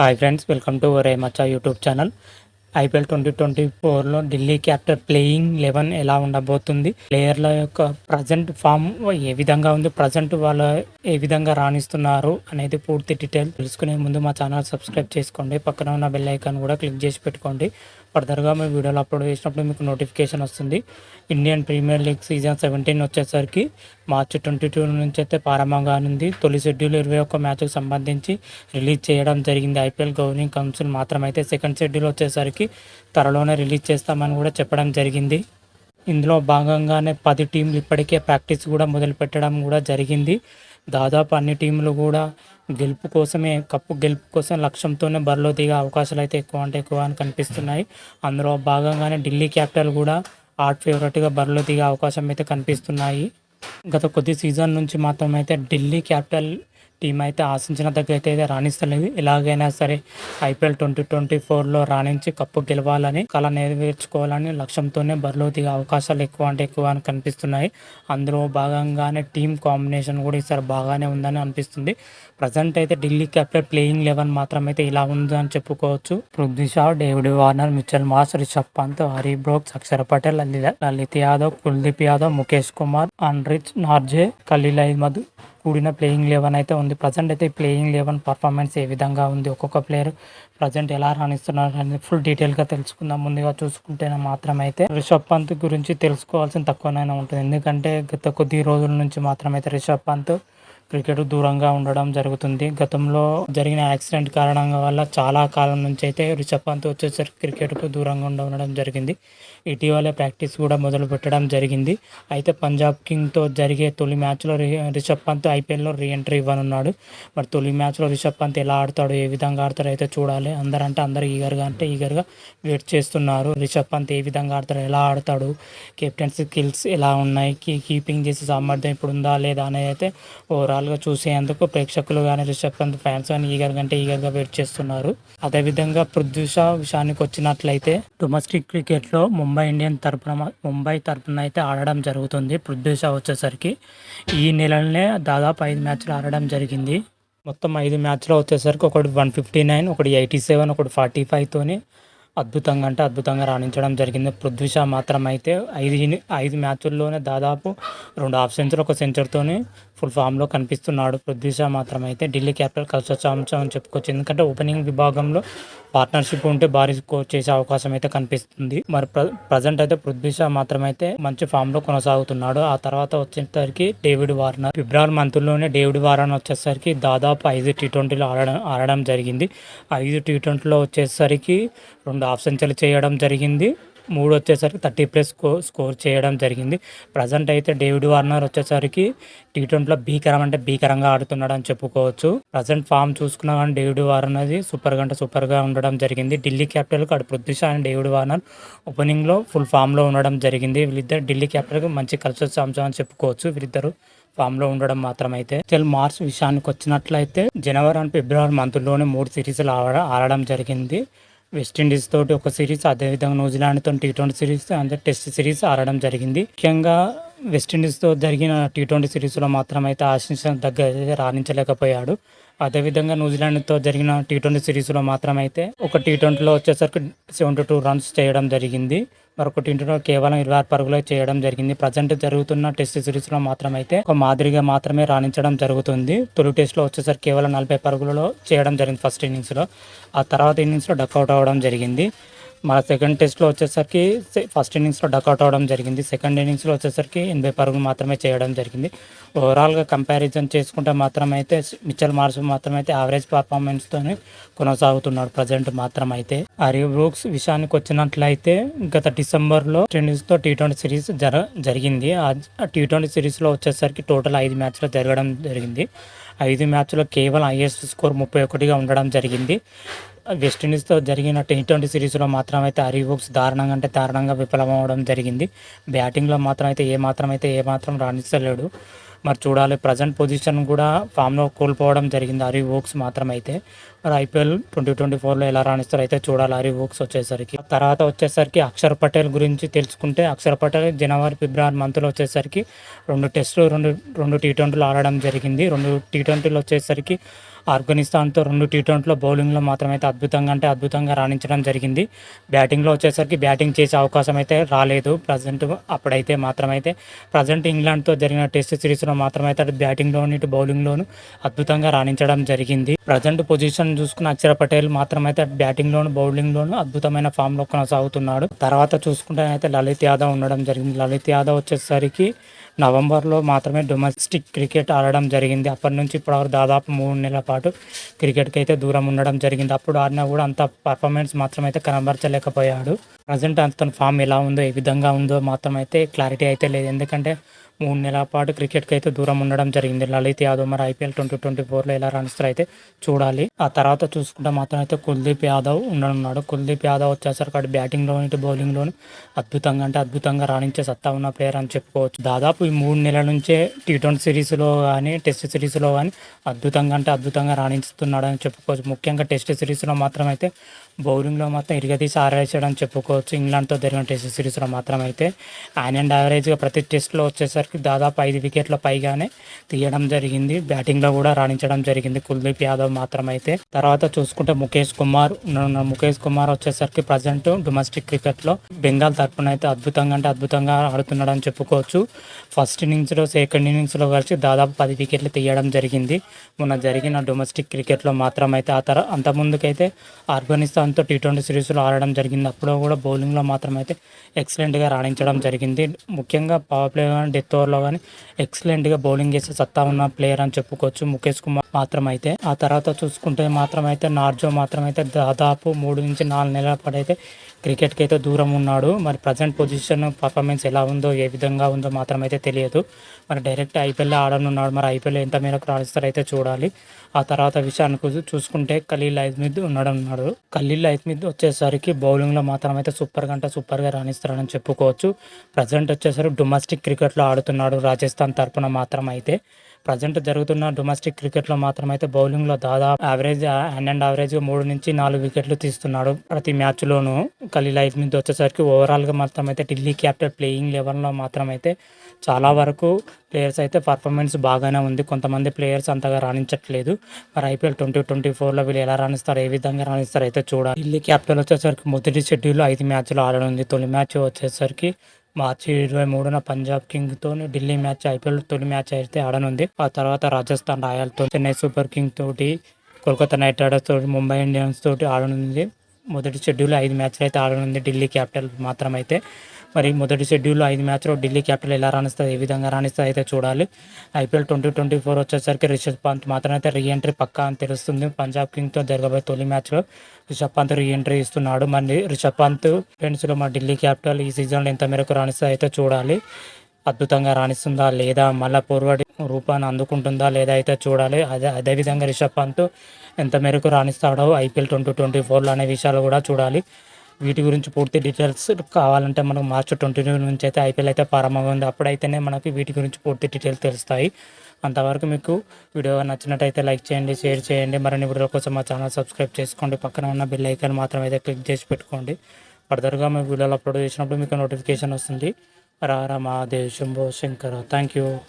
Hi friends welcome to రే మచ్చా YouTube channel IPL twenty twenty ఫోర్లో Delhi after playing eleven ఎలా ఉండబోతుంది? ప్లేయర్ల యొక్క ప్రజెంట్ ఫామ్ ఏ విధంగా ఉంది? ప్రజెంట్ వాళ్ళ ఏ విధంగా రాణిస్తున్నారు అనేది పూర్తి డీటెయిల్ తెలుసుకునే ముందు మా ఛానల్ సబ్స్క్రైబ్ చేసుకోండి. పక్కన ఉన్న బెల్ ఐకాన్ కూడా క్లిక్ చేసి పెట్టుకోండి. ఫర్దర్గా మేము వీడియోలు అప్లోడ్ చేసినప్పుడు మీకు నోటిఫికేషన్ వస్తుంది. Indian Premier League season seventeen వచ్చేసరికి మార్చి ట్వంటీ టూ నుంచి అయితే ప్రారంభంగానుంది తొలి షెడ్యూల్ ఇరవై ఒక్క మ్యాచ్కి సంబంధించి రిలీజ్ చేయడం జరిగింది. ఐపీఎల్ గవర్నింగ్ కౌన్సిల్ మాత్రమైతే సెకండ్ షెడ్యూల్ వచ్చేసరికి త్వరలోనే రిలీజ్ చేస్తామని కూడా చెప్పడం జరిగింది. ఇందులో భాగంగానే పది టీంలు ఇప్పటికే ప్రాక్టీస్ కూడా మొదలుపెట్టడం కూడా జరిగింది. దాదాపు అన్ని టీంలు కూడా గెలుపు కోసమే కప్పు గెలుపు కోసం లక్ష్యంతోనే బరిలో దిగే అవకాశాలు అయితే ఎక్కువ అంటే ఎక్కువ అని కనిపిస్తున్నాయి. అందులో భాగంగానే ఢిల్లీ క్యాపిటల్ కూడా హాట్ ఫేవరెట్గా బరిలో దిగే అవకాశం అయితే కనిపిస్తున్నాయి. గత కొద్ది సీజన్ నుంచి మాత్రం అయితే ఢిల్లీ క్యాపిటల్ టీం అయితే ఆశించిన దగ్గర అయితే రాణిస్తలేదు. ఎలాగైనా సరే ఐపీఎల్ ట్వంటీ ట్వంటీ ఫోర్లో రాణించి కప్పు గెలవాలని కళ నెరవేర్చుకోవాలని లక్ష్యంతోనే బరిలో దిగే అవకాశాలు ఎక్కువ అంటే ఎక్కువ అని కనిపిస్తున్నాయి. అందులో భాగంగానే టీం కాంబినేషన్ కూడా ఈసారి బాగానే ఉందని అనిపిస్తుంది. ప్రజెంట్ అయితే ఢిల్లీ క్యాపిటల్ ప్లేయింగ్ లెవెన్ మాత్రం అయితే ఇలా అని చెప్పుకోవచ్చు. Prithvi Shaw David Warner Mitchell Marsh Rishabh Pant Harry Brooks Axar Patel Lalit Yadav Kuldeep Yadav Mukesh Kumar Anrich Nortje Khaleel Ahmed కూడిన ప్లేయింగ్ లెవెన్ అయితే ఉంది. ప్రజెంట్ అయితే ప్లేయింగ్ లెవెన్ పర్ఫార్మెన్స్ ఏ విధంగా ఉంది? ఒక్కొక్క ప్లేయర్ ప్రజెంట్ ఎలా రాణిస్తున్నారు అనేది ఫుల్ డీటెయిల్గా తెలుసుకుందాం. ముందుగా చూసుకుంటేనే మాత్రమైతే రిషబ్ పంత్ గురించి తెలుసుకోవాల్సిన తక్కువనైనా ఉంటుంది. ఎందుకంటే గత కొద్ది రోజుల నుంచి మాత్రమైతే రిషబ్ పంత్ క్రికెట్ దూరంగా ఉండడం జరుగుతుంది. గతంలో జరిగిన యాక్సిడెంట్ కారణంగా వల్ల చాలా కాలం నుంచి అయితే రిషబ్ పంత్ వచ్చేసరికి క్రికెట్కు దూరంగా ఉండడం జరిగింది. ఇటీవలే ప్రాక్టీస్ కూడా మొదలు పెట్టడం జరిగింది. అయితే పంజాబ్ కింగ్తో జరిగే తొలి మ్యాచ్లో రి- రిషబ్ పంత్ ఐపీఎల్లో రీఎంట్రీ ఇవ్వనున్నాడు. మరి తొలి మ్యాచ్లో రిషబ్ పంత్ ఎలా ఆడతాడు ఏ విధంగా ఆడతాడో అయితే చూడాలి. అందరంటే అందరూ ఈగర్గా అంటే ఈగర్గా వెయిట్ చేస్తున్నారు. రిషబ్ పంత్ ఏ విధంగా ఆడతాడు ఎలా ఆడతాడు కెప్టెన్సీ స్కిల్స్ ఎలా ఉన్నాయి కీ కీపింగ్ చేసే సామర్థ్యం ఇప్పుడు ఉందా లేదా అనేది అయితే ఓవరాల్గా చూసేందుకు ప్రేక్షకులు కానీ రిషబ్ పంత్ ఫ్యాన్స్ కానీ ఈగర్ కంటే ఈగర్గా వెయిట్ చేస్తున్నారు. అదేవిధంగా పృథ్వీషా విషయానికి వచ్చినట్లయితే డొమెస్టిక్ క్రికెట్లో ముంబై ఇండియన్ తరపున ముంబై తరపున అయితే ఆడడం జరుగుతుంది పృథ్వీషా వచ్చేసరికి. ఈ నెలలోనే దాదాపు ఐదు మ్యాచ్లు ఆడడం జరిగింది. మొత్తం ఐదు మ్యాచ్లో వచ్చేసరికి ఒకటి వన్ ఫిఫ్టీ నైన్ ఒకటి ఎయిటీ సెవెన్ ఒకటి ఫార్టీ ఫైవ్తోని అద్భుతంగా అంటే అద్భుతంగా రాణించడం జరిగింది. పృథ్వీ మాత్రం అయితే ఐదు ఐదు మ్యాచుల్లోనే దాదాపు రెండు హాఫ్ సెంచరీ ఒక సెంచరీతోనే ఫుల్ ఫామ్లో కనిపిస్తున్నాడు. పృథ్వీ షా మాత్రం అయితే ఢిల్లీ క్యాపిటల్ కలిసి అంశం అని చెప్పుకోవచ్చు. ఎందుకంటే ఓపెనింగ్ విభాగంలో పార్ట్నర్షిప్ ఉంటే భారీ స్కోర్ చేసే అవకాశం అయితే కనిపిస్తుంది. మరి ప్ర ప్రజెంట్ అయితే పృథ్వీ షా మాత్రం అయితే మంచి ఫామ్లో కొనసాగుతున్నాడు. ఆ తర్వాత వచ్చేసరికి డేవిడ్ వార్నర్. ఫిబ్రవరి మంత్లోనే డేవిడ్ వార్నర్ వచ్చేసరికి దాదాపు ఐదు టీ ట్వంటీలో ఆడడం ఆడడం జరిగింది. ఐదు టీ ట్వంటీలో వచ్చేసరికి రెండు హాఫ్ సెంచరీలు చేయడం జరిగింది. మూడు వచ్చేసరికి థర్టీ ప్లస్ స్కో స్కోర్ చేయడం జరిగింది. ప్రజెంట్ అయితే డేవిడ్ వార్నర్ వచ్చేసరికి టీ ట్వంటీలో భీకరం అంటే భీకరంగా ఆడుతున్నాడు అని చెప్పుకోవచ్చు. ప్రజెంట్ ఫామ్ చూసుకున్నా కానీ డేవిడ్ వార్నర్ అది సూపర్గా అంటే సూపర్గా ఉండడం జరిగింది. ఢిల్లీ క్యాపిటల్కి అటు పృథ్వీ అండ్ డేవిడ్ వార్నర్ ఓపెనింగ్లో ఫుల్ ఫామ్లో ఉండడం జరిగింది. వీళ్ళిద్దరు ఢిల్లీ క్యాపిటల్కి మంచి కల్చర్ అంశం అని చెప్పుకోవచ్చు. వీళ్ళిద్దరు ఫామ్లో ఉండడం మాత్రమైతే. టెల్ మార్చ్ విషయానికి వచ్చినట్లయితే జనవరి అండ్ ఫిబ్రవరి మంత్లోనే మూడు సిరీస్లు ఆడ ఆడడం జరిగింది. వెస్టిండీస్ తోటి ఒక సిరీస్ అదేవిధంగా న్యూజిలాండ్ తోటి టీ ట్వంటీ సిరీస్ అంటే టెస్ట్ సిరీస్ ఆడడం జరిగింది. ముఖ్యంగా వెస్టిండీస్తో జరిగిన టీ ట్వంటీ సిరీస్లో మాత్రం అయితే ఆశించిన దగ్గర అయితే రాణించలేకపోయాడు. అదేవిధంగా న్యూజిలాండ్తో జరిగిన టీ ట్వంటీ సిరీస్లో మాత్రమైతే ఒక టీ ట్వంటీలో వచ్చేసరికి సెవెంటీ టూ రన్స్ చేయడం జరిగింది. మరొక టీ ట్వంటీలో కేవలం ఇరవై ఆరు పరుగులే చేయడం జరిగింది. ప్రజెంట్ జరుగుతున్న టెస్ట్ సిరీస్లో మాత్రమైతే ఒక మాదిరిగా మాత్రమే రాణించడం జరుగుతుంది. తొలి టెస్ట్లో వచ్చేసరికి కేవలం నలభై పరుగులలో చేయడం జరిగింది ఫస్ట్ ఇన్నింగ్స్లో ఆ తర్వాత ఇన్నింగ్స్లో డక్అవుట్ అవ్వడం జరిగింది. మన సెకండ్ టెస్ట్లో వచ్చేసరికి ఫస్ట్ ఇన్నింగ్స్లో డకౌట్ అవ్వడం జరిగింది. సెకండ్ ఇన్నింగ్స్లో వచ్చేసరికి ఎనభై పరుగులు మాత్రమే చేయడం జరిగింది. ఓవరాల్గా కంపారిజన్ చేసుకుంటే మాత్రం అయితే మిచ్చల్ మార్స్ మాత్రం అయితే యావరేజ్ పర్ఫార్మెన్స్తోనే కొనసాగుతున్నాడు ప్రజెంట్ మాత్రం అయితే హరి బ్రూక్స్ విషయానికి వచ్చినట్లయితే గత డిసెంబర్లో తో టీ ట్వంటీ సిరీస్ జర జరిగింది. ఆ టీ ట్వంటీ సిరీస్లో వచ్చేసరికి టోటల్ ఐదు మ్యాచ్లు జరగడం జరిగింది. ఐదు మ్యాచ్లో కేవలం హైయెస్ట్ స్కోర్ ముప్పై ఒకటిగా ఉండడం జరిగింది. వెస్టిండీస్తో జరిగిన టీ ట్వంటీ సిరీస్లో మాత్రం అయితే హరివోక్స్ దారుణంగా అంటే దారుణంగా విఫలమవడం జరిగింది. బ్యాటింగ్లో మాత్రం అయితే ఏ మాత్రం అయితే ఏ మాత్రం రాణిస్తలేడు మరి చూడాలి ప్రజెంట్ పొజిషన్ కూడా ఫామ్లో కోల్పోవడం జరిగింది హరి ఓక్స్ మాత్రం అయితే మరి ఐపీఎల్ ట్వంటీ ట్వంటీ ఫోర్లో ఎలా రాణిస్తారు అయితే చూడాలి. హరి బుక్స్ వచ్చేసరికి. తర్వాత వచ్చేసరికి అక్షర్ పటేల్ గురించి తెలుసుకుంటే అక్షర్ పటేల్ జనవరి ఫిబ్రవరి మంత్లో వచ్చేసరికి రెండు టెస్టులు రెండు రెండు టీ ట్వంటీలు ఆడడం జరిగింది. రెండు టీ ట్వంటీలు వచ్చేసరికి ఆఫ్ఘనిస్తాన్తో రెండు టీ ట్వంటీలో బౌలింగ్లో మాత్రం అయితే అద్భుతంగా అంటే అద్భుతంగా రాణించడం జరిగింది. బ్యాటింగ్లో వచ్చేసరికి బ్యాటింగ్ చేసే అవకాశం అయితే రాలేదు. ప్రజెంట్ అప్పుడైతే మాత్రమైతే ప్రజెంట్ ఇంగ్లాండ్తో జరిగిన టెస్ట్ సిరీస్లో మాత్రమైతే అటు బ్యాటింగ్లోను ఇటు బౌలింగ్లోను అద్భుతంగా రాణించడం జరిగింది. ప్రజెంట్ పొజిషన్ చూసుకున్న అక్షర పటేల్ మాత్రమైతే అటు బ్యాటింగ్లోను బౌలింగ్లోను అద్భుతమైన ఫామ్లో కొనసాగుతున్నాడు. తర్వాత చూసుకుంటే అయితే లలిత్ యాదవ్ ఉండడం జరిగింది. లలిత్ యాదవ్ వచ్చేసరికి నవంబర్లో మాత్రమే డొమెస్టిక్ క్రికెట్ ఆడడం జరిగింది. అప్పటి నుంచి ఇప్పటివరకు దాదాపు మూడు నెలల పాటు క్రికెట్కి అయితే దూరం ఉండడం జరిగింది. అప్పుడు ఆడినా కూడా అంత పర్ఫార్మెన్స్ మాత్రం అయితే కనబరచలేకపోయాడు. ప్రజెంట్ అతని ఫామ్ ఎలా ఉందో ఏ విధంగా ఉందో మాత్రం అయితే క్లారిటీ అయితే లేదు. ఎందుకంటే మూడు నెలల పాటు క్రికెట్కి అయితే దూరం ఉండడం జరిగింది. లలిత్ యాదవ్ మరి ఐపీఎల్ ట్వంటీ ట్వంటీ ఫోర్లో ఎలా రాణిస్తారో అయితే చూడాలి. ఆ తర్వాత చూసుకుంటే మాత్రం అయితే కుల్దీప్ యాదవ్ ఉండనున్నాడు. కుల్దీప్ యాదవ్ వచ్చేసరికి అటు బ్యాటింగ్లో ఇటు బౌలింగ్లోను అద్భుతంగా అంటే అద్భుతంగా రాణించే సత్తా ఉన్న ప్లేయర్ అని చెప్పుకోవచ్చు. దాదాపు ఈ మూడు నెలల నుంచే టీ ట్వంటీ సిరీస్లో కానీ టెస్ట్ సిరీస్లో కానీ అద్భుతంగా అంటే అద్భుతంగా రాణిస్తున్నాడు అని చెప్పుకోవచ్చు. ముఖ్యంగా టెస్ట్ సిరీస్లో మాత్రం అయితే బౌలింగ్లో మాత్రం ఇరగదీసి ఆరేసాడని చెప్పుకోవచ్చు. ఇంగ్లాండ్తో జరిగిన టెస్ట్ సిరీస్లో మాత్రం అయితే ఆయన అండ్ యావరేజ్గా ప్రతి టెస్ట్లో వచ్చేసరికి దాదాపు ఐదు వికెట్ల పైగానే తీయడం జరిగింది. బ్యాటింగ్లో కూడా రాణించడం జరిగింది కుల్దీప్ యాదవ్ మాత్రం అయితే తర్వాత చూసుకుంటే ముఖేష్ కుమార్ ఉన్న ముఖేష్ కుమార్ వచ్చేసరికి ప్రజెంట్ డొమెస్టిక్ క్రికెట్లో బెంగాల్ తరపున అయితే అద్భుతంగా అంటే అద్భుతంగా ఆడుతున్నాడని చెప్పుకోవచ్చు. ఫస్ట్ ఇన్నింగ్స్లో సెకండ్ ఇన్నింగ్స్లో కలిసి దాదాపు పది వికెట్లు తీయడం జరిగింది. మొన్న జరిగిన డొమెస్టిక్ క్రికెట్లో మాత్రం అయితే ఆ తర అంతకుముందుకైతే ఆఫ్ఘనిస్తాన్తో టీ ట్వంటీ సిరీస్లో ఆడడం జరిగింది. అప్పుడు కూడా బౌలింగ్లో మాత్రం అయితే ఎక్సలెంట్గా రాణించడం జరిగింది. ముఖ్యంగా పవర్ ప్లే కానీ డెత్ ఓవర్లో కానీ ఎక్సలెంట్గా బౌలింగ్ చేసే సత్తా ఉన్న ప్లేయర్ అని చెప్పుకోవచ్చు. ముఖేష్ కుమార్ మాత్రం అయితే ఆ తర్వాత చూసుకుంటే మాత్రం అయితే నార్జో మాత్రం అయితే దాదాపు మూడు నుంచి నాలుగు నెలల పాటు అయితే క్రికెట్కి అయితే దూరం ఉన్నాడు. మరి ప్రజెంట్ పొజిషన్ పర్ఫార్మెన్స్ ఎలా ఉందో ఏ విధంగా ఉందో మాత్రం అయితే తెలియదు. మరి డైరెక్ట్ ఐపీఎల్ ఆడనున్నాడు. మరి ఐపీఎల్ ఎంత మేరకు రాణిస్తారు అయితే చూడాలి. ఆ తర్వాత విషయానికి చూసుకుంటే ఖలీల్ ఐజ్మిద్ ఉన్నాడన్నాడు. ఉన్నాడు ఖలీల్ ఐజ్మిద్ వచ్చేసరికి బౌలింగ్లో మాత్రం అయితే సూపర్గా అంటే సూపర్గా రాణిస్తారని చెప్పుకోవచ్చు. ప్రజెంట్ వచ్చేసరికి డొమెస్టిక్ క్రికెట్లో ఆడుతున్నాడు రాజస్థాన్ తరఫున మాత్రం అయితే ప్రజెంట్ జరుగుతున్న డొమెస్టిక్ క్రికెట్లో మాత్రం అయితే బౌలింగ్లో దాదాపు యావరేజ్ హ్యాండ్ అండ్ యావరేజ్ మూడు నుంచి నాలుగు వికెట్లు తీస్తున్నాడు ప్రతి మ్యాచ్లోనూ గలీ లైఫ్ నుంచి వచ్చేసరికి ఓవరాల్గా మాత్రం అయితే ఢిల్లీ క్యాపిటల్ ప్లేయింగ్ లెవెల్లో మాత్రం అయితే చాలా వరకు ప్లేయర్స్ అయితే పర్ఫార్మెన్స్ బాగానే ఉంది. కొంతమంది ప్లేయర్స్ అంతగా రాణించట్లేదు. మరి ఐపీఎల్ ట్వంటీ ట్వంటీ ఫోర్లో వీళ్ళు ఎలా రాణిస్తారు ఏ విధంగా రాణిస్తారు అయితే చూడాలి. ఢిల్లీ క్యాపిటల్ వచ్చేసరికి మొదటి షెడ్యూల్ ఐదు మ్యాచ్లు ఆడనుంది తొలి మ్యాచ్ వచ్చేసరికి మార్చి ఇరవై మూడున పంజాబ్ కింగ్తో ఢిల్లీ మ్యాచ్ ఐపీఎల్ తొలి మ్యాచ్ అయితే ఆడనుంది. ఆ తర్వాత రాజస్థాన్ రాయల్తో చెన్నై సూపర్ కింగ్ తోటి కోల్కతా నైట్ రైడర్స్ తోటి ముంబై ఇండియన్స్ తోటి ఆడనుంది. మొదటి షెడ్యూల్ ఐదు మ్యాచ్లు అయితే ఆడనుంది ఢిల్లీ క్యాపిటల్ మాత్రం అయితే మరి మొదటి షెడ్యూల్లో ఐదు మ్యాచ్లో ఢిల్లీ క్యాపిటల్ ఎలా రాణిస్తుంది ఏ విధంగా రాణిస్తుంది అయితే చూడాలి. ఐపీఎల్ ట్వంటీ ట్వంటీ ఫోర్ వచ్చేసరికి రిషబ్ పంత్ మాత్రం అయితే రీ ఎంట్రీ పక్కా అని తెలుస్తుంది. పంజాబ్ కింగ్తో జరగబోయే తొలి మ్యాచ్లో రిషబ్ పంత్ రీ ఎంట్రీ ఇస్తున్నాడు. మరి రిషబ్ పంత్ ఫ్రెండ్స్లో మా ఢిల్లీ క్యాపిటల్ ఈ సీజన్లో ఎంత మేరకు రాణిస్తుంది అయితే చూడాలి. అద్భుతంగా రాణిస్తుందా లేదా మళ్ళీ పూర్వడి రూపాన్ని అందుకుంటుందా లేదా అయితే చూడాలి. అదే అదేవిధంగా రిషబ్ పంత్ ఎంత మేరకు రాణిస్తాడో ఐపీఎల్ ట్వంటీ ట్వంటీ ఫోర్లో అనే విషయాలు కూడా చూడాలి. వీటి గురించి పూర్తి డీటెయిల్స్ కావాలంటే మనకు మార్చి ట్వంటీ నుంచి అయితే ఐపీఎల్ అయితే ప్రారంభమైంది. అప్పుడైతేనే మనకి వీటి గురించి పూర్తి డీటెయిల్స్ తెలుస్తాయి. అంతవరకు మీకు వీడియో నచ్చినట్టయితే లైక్ చేయండి షేర్ చేయండి. మరిన్ని వీడియోల కోసం మా ఛానల్ సబ్స్క్రైబ్ చేసుకోండి. పక్కన ఉన్న బిల్ ఐకాన్ మాత్రం అయితే క్లిక్ చేసి పెట్టుకోండి. ఫర్దర్గా మేము వీడియోలు అప్లోడ్ చేసినప్పుడు మీకు నోటిఫికేషన్ వస్తుంది. Rara Mahadev Shambho Shankara. Thank you.